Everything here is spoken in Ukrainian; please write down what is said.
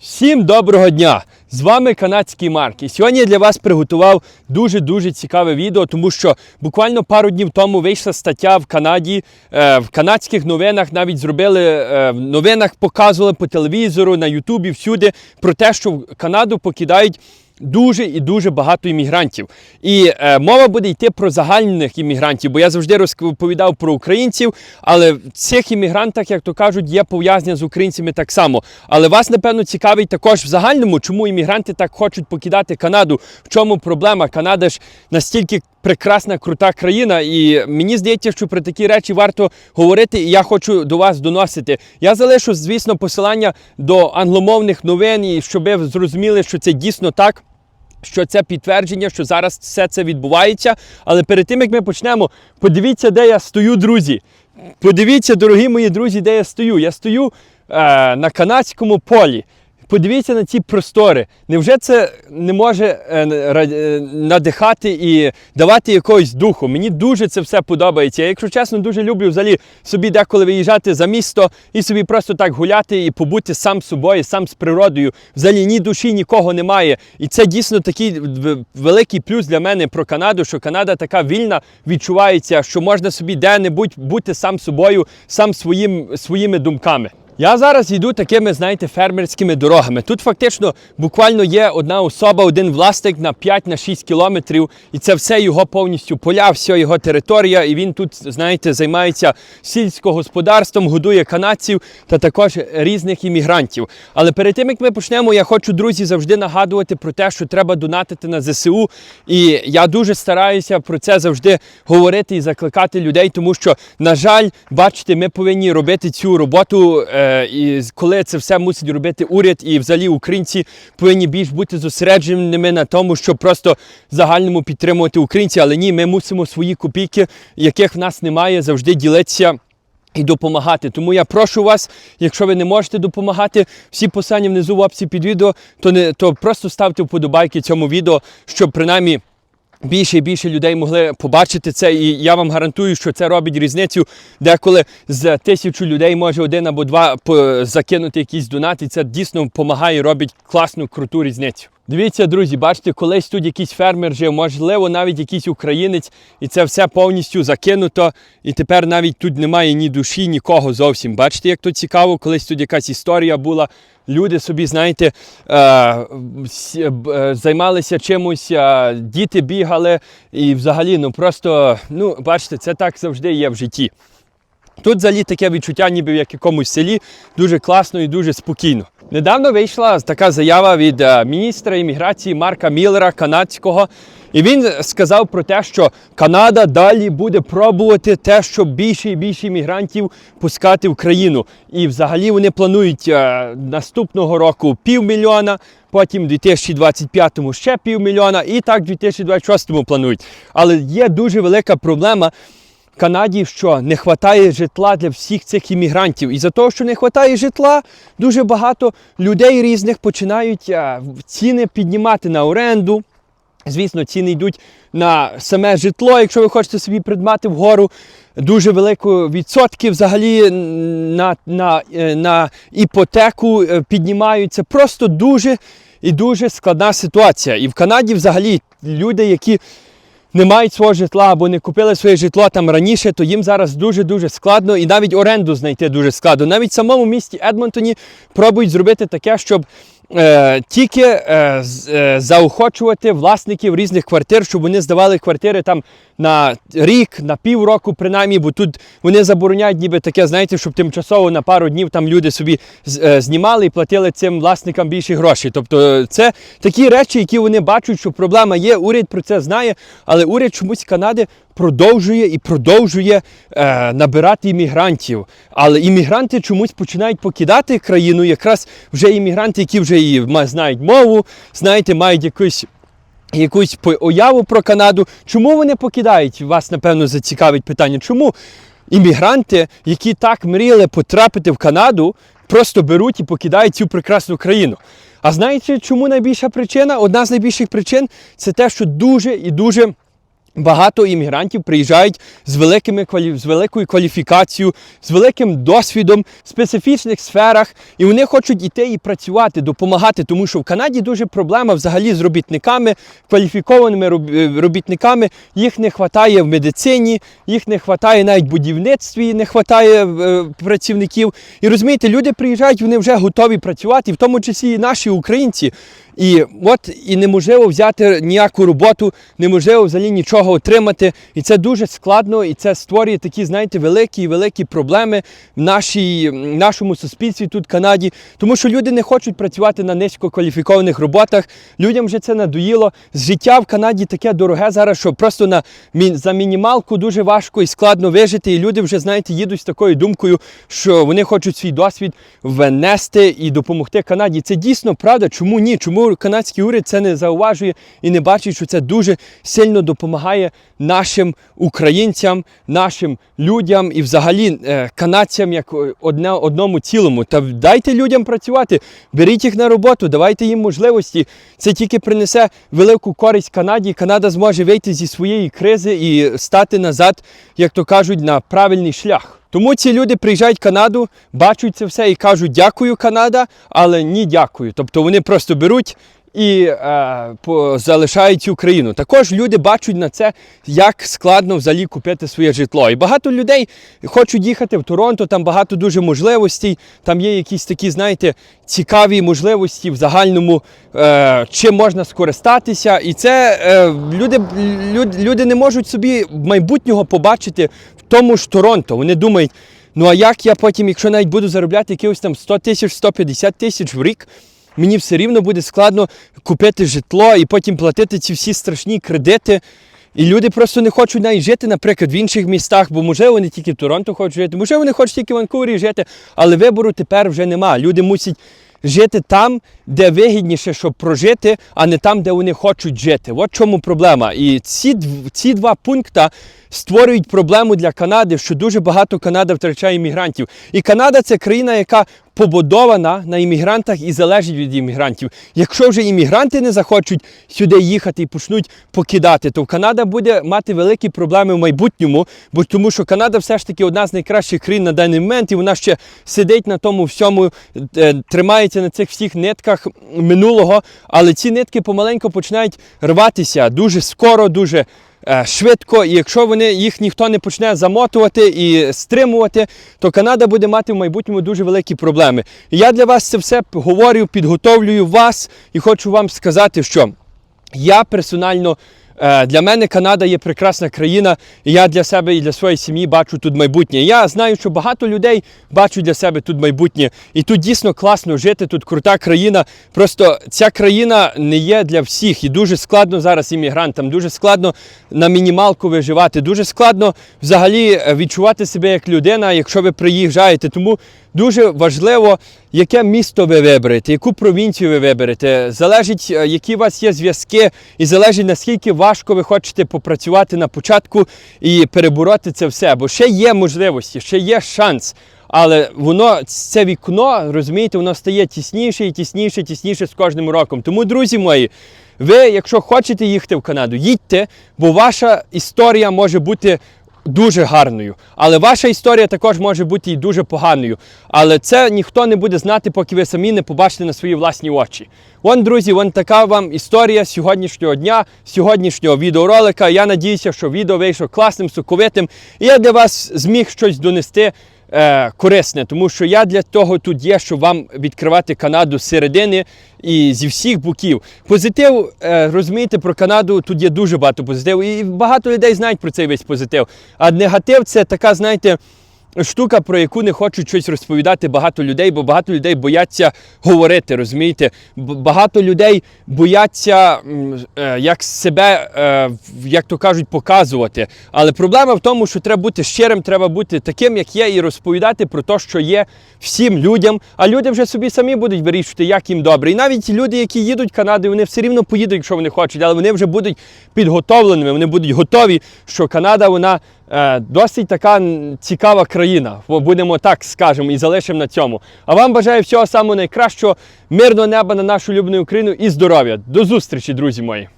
Всім доброго дня! З вами канадський Марк. І сьогодні я для вас приготував дуже-дуже цікаве відео, тому що буквально пару днів тому вийшла стаття в Канаді. Е, в канадських новинах навіть зробили е, в новинах, показували по телевізору, на Ютубі, всюди про те, що Канаду покидають. Дуже і дуже багато іммігрантів. І е, мова буде йти про загальних іммігрантів, бо я завжди розповідав про українців, але в цих іммігрантах, як то кажуть, є пов'язання з українцями так само. Але вас, напевно, цікавить також в загальному, чому іммігранти так хочуть покидати Канаду. В чому проблема? Канада ж настільки прекрасна, крута країна, і мені здається, що про такі речі варто говорити, і я хочу до вас доносити. Я залишу, звісно, посилання до англомовних новин, і щоб ви зрозуміли, що це дійсно так. Що це підтвердження, що зараз все це відбувається. Але перед тим як ми почнемо, подивіться, де я стою, друзі. Подивіться, дорогі мої друзі, де я стою. Я стою е, на канадському полі. Подивіться на ці простори. Невже це не може е, е, надихати і давати якогось духу? Мені дуже це все подобається. Я, якщо чесно, дуже люблю взагалі собі деколи виїжджати за місто і собі просто так гуляти і побути сам з собою, сам з природою. Взагалі ні душі, нікого немає. І це дійсно такий великий плюс для мене про Канаду, що Канада така вільна відчувається, що можна собі де-небудь бути сам собою, сам своїм, своїми думками. Я зараз йду такими, знаєте, фермерськими дорогами. Тут фактично буквально є одна особа, один власник на 5-6 кілометрів, і це все його повністю поля, все його територія. І він тут, знаєте, займається сільськогосподарством, годує канадців та також різних іммігрантів. Але перед тим як ми почнемо, я хочу, друзі, завжди нагадувати про те, що треба донатити на ЗСУ. І я дуже стараюся про це завжди говорити і закликати людей, тому що, на жаль, бачите, ми повинні робити цю роботу. Е, і коли це все мусить робити уряд, і взагалі українці повинні більш бути зосередженими на тому, щоб просто загальному підтримувати українців. Але ні, ми мусимо свої копійки, яких в нас немає, завжди ділитися. І допомагати. Тому я прошу вас, якщо ви не можете допомагати, всі посилання внизу в описі під відео, то не то просто ставте вподобайки цьому відео, щоб принаймні більше і більше людей могли побачити це. І я вам гарантую, що це робить різницю. Деколи з тисячу людей може один або два закинути якийсь донат, і це дійсно допомагає, робить класну, круту різницю. Дивіться, друзі, бачите, колись тут якийсь фермер жив, можливо, навіть якийсь українець, і це все повністю закинуто. І тепер навіть тут немає ні душі, нікого зовсім. Бачите, як то цікаво, колись тут якась історія була. Люди собі, знаєте, е, б- е, займалися чимось, е, діти бігали, і взагалі, ну просто, ну, бачите, це так завжди є в житті. Тут взагалі таке відчуття, ніби в якомусь селі, дуже класно і дуже спокійно. Недавно вийшла така заява від е, міністра імміграції Марка Міллера, канадського. І він сказав про те, що Канада далі буде пробувати те, щоб більше і більше іммігрантів пускати в країну. І взагалі вони планують е, наступного року півмільйона, потім в 2025-му ще півмільйона, і так в 2026-му планують. Але є дуже велика проблема. Канаді що не вистачає житла для всіх цих іммігрантів. І за того, що не вистачає житла, дуже багато людей різних починають а, ціни піднімати на оренду. Звісно, ціни йдуть на саме житло, якщо ви хочете собі придбати вгору. Дуже велику відсотки взагалі на, на, е, на іпотеку е, піднімаються. Просто дуже і дуже складна ситуація. І в Канаді взагалі люди, які не мають свого житла або не купили своє житло там раніше, то їм зараз дуже-дуже складно і навіть оренду знайти дуже складно. Навіть в самому місті Едмонтоні пробують зробити таке, щоб е, тільки е, е, заохочувати власників різних квартир, щоб вони здавали квартири там на рік, на півроку, принаймні, бо тут вони забороняють ніби таке, знаєте, щоб тимчасово на пару днів там люди собі е, знімали і платили цим власникам більше грошей. Тобто е, це такі речі, які вони бачать, що проблема є. Уряд про це знає, але уряд чомусь Канади продовжує і продовжує е, набирати іммігрантів. Але іммігранти чомусь починають покидати країну, якраз вже іммігранти, які вже і знають мову, знаєте, мають якусь якусь уяву про Канаду. Чому вони покидають? Вас, напевно, зацікавить питання. Чому іммігранти, які так мріяли потрапити в Канаду, просто беруть і покидають цю прекрасну країну? А знаєте, чому найбільша причина? Одна з найбільших причин це те, що дуже і дуже Багато іммігрантів приїжджають з, великими, з великою кваліфікацією, з великим досвідом в специфічних сферах, і вони хочуть іти і працювати, допомагати, тому що в Канаді дуже проблема взагалі з робітниками, кваліфікованими е, робітниками. Їх не вистачає в медицині, їх не вистачає навіть в будівництві, не вистачає е, працівників. І розумієте, люди приїжджають, вони вже готові працювати, в тому числі і наші українці. І от і неможливо взяти ніяку роботу, неможливо взагалі нічого отримати. І це дуже складно, і це створює такі, знаєте, великі великі проблеми в нашій, нашому суспільстві тут в Канаді. Тому що люди не хочуть працювати на низькокваліфікованих роботах. Людям вже це надоїло. Життя в Канаді таке дороге зараз, що просто на за мінімалку дуже важко і складно вижити. І люди вже, знаєте, їдуть з такою думкою, що вони хочуть свій досвід внести і допомогти Канаді. Це дійсно правда. Чому ні? Чому канадський уряд це не зауважує і не бачить, що це дуже сильно допомагає нашим українцям, нашим людям і взагалі е, канадцям як одне, одному цілому. Та дайте людям працювати, беріть їх на роботу, давайте їм можливості. Це тільки принесе велику користь Канаді. Канада зможе вийти зі своєї кризи і стати назад, як то кажуть, на правильний шлях. Тому ці люди приїжджають в Канаду, бачать це все і кажуть дякую, Канада, але ні дякую. Тобто вони просто беруть і е, по, залишають цю країну. Також люди бачать на це, як складно взагалі купити своє житло. І багато людей хочуть їхати в Торонто, там багато дуже можливостей, там є якісь такі, знаєте, цікаві можливості в загальному, е, чим можна скористатися. І це е, люди, люди, люди не можуть собі майбутнього побачити тому ж Торонто. Вони думають, ну а як я потім, якщо навіть буду заробляти якихось там 100 тисяч, 150 тисяч в рік, мені все рівно буде складно купити житло і потім платити ці всі страшні кредити. І люди просто не хочуть навіть жити, наприклад, в інших містах, бо можливо вони тільки в Торонто хочуть жити, можливо, вони хочуть тільки в Ванкувері жити, але вибору тепер вже нема. Люди мусять жити там, де вигідніше, щоб прожити, а не там, де вони хочуть жити. От чому проблема. І ці, ці два пункти створюють проблему для Канади, що дуже багато Канада втрачає іммігрантів. І Канада це країна, яка побудована на іммігрантах і залежить від іммігрантів. Якщо вже іммігранти не захочуть сюди їхати і почнуть покидати, то Канада буде мати великі проблеми в майбутньому, бо тому що Канада все ж таки одна з найкращих країн на даний момент, і вона ще сидить на тому всьому, е, тримається на цих всіх нитках минулого, але ці нитки помаленьку починають рватися дуже скоро, дуже. Е, Швидко, і якщо вони їх ніхто не почне замотувати і стримувати, то Канада буде мати в майбутньому дуже великі проблеми. І я для вас це все говорю, підготовлюю вас і хочу вам сказати, що я персонально. Е, Для мене Канада є прекрасна країна, і я для себе і для своєї сім'ї бачу тут майбутнє. Я знаю, що багато людей бачать для себе тут майбутнє. І тут дійсно класно жити, тут крута країна. Просто ця країна не є для всіх. І дуже складно зараз іммігрантам, дуже складно на мінімалку виживати, дуже складно взагалі е, відчувати себе як людина, якщо ви приїжджаєте. Тому дуже важливо, яке місто ви виберете, яку провінцію ви виберете. Залежить, е, які у вас є зв'язки, і залежить наскільки важко ви хочете попрацювати на початку і перебороти це все. Бо ще є можливості, ще є шанс. Але воно це вікно, розумієте, воно стає тісніше і тісніше, тісніше з кожним роком. Тому, друзі мої, ви, якщо хочете їхати в Канаду, їдьте, бо ваша історія може бути дуже гарною. Але ваша історія також може бути і дуже поганою. Але це ніхто не буде знати, поки ви самі не побачите на свої власні очі. Вон, друзі, вон така вам історія сьогоднішнього дня, сьогоднішнього відеоролика. Я надіюся, що відео вийшло класним, соковитим. І я для вас зміг щось донести е, корисне, тому що я для того тут є, щоб вам відкривати Канаду з середини і зі всіх боків. Позитив, е, розумієте, про Канаду тут є дуже багато позитиву, і багато людей знають про цей весь позитив. А негатив це така, знаєте. Штука, про яку не хочуть щось розповідати багато людей, бо багато людей бояться говорити, розумієте? Багато людей бояться е, як себе, е, як то кажуть, показувати. Але проблема в тому, що треба бути щирим, треба бути таким, як є, і розповідати про те, що є всім людям. А люди вже собі самі будуть вирішувати, як їм добре. І навіть люди, які їдуть в Канаду, вони все рівно поїдуть, якщо вони хочуть, але вони вже будуть підготовленими, вони будуть готові, що Канада вона е, досить така цікава країна. Бо Будемо так скажемо і залишимо на цьому. А вам бажаю всього самого найкращого, мирного неба на нашу любну Україну і здоров'я. До зустрічі, друзі мої!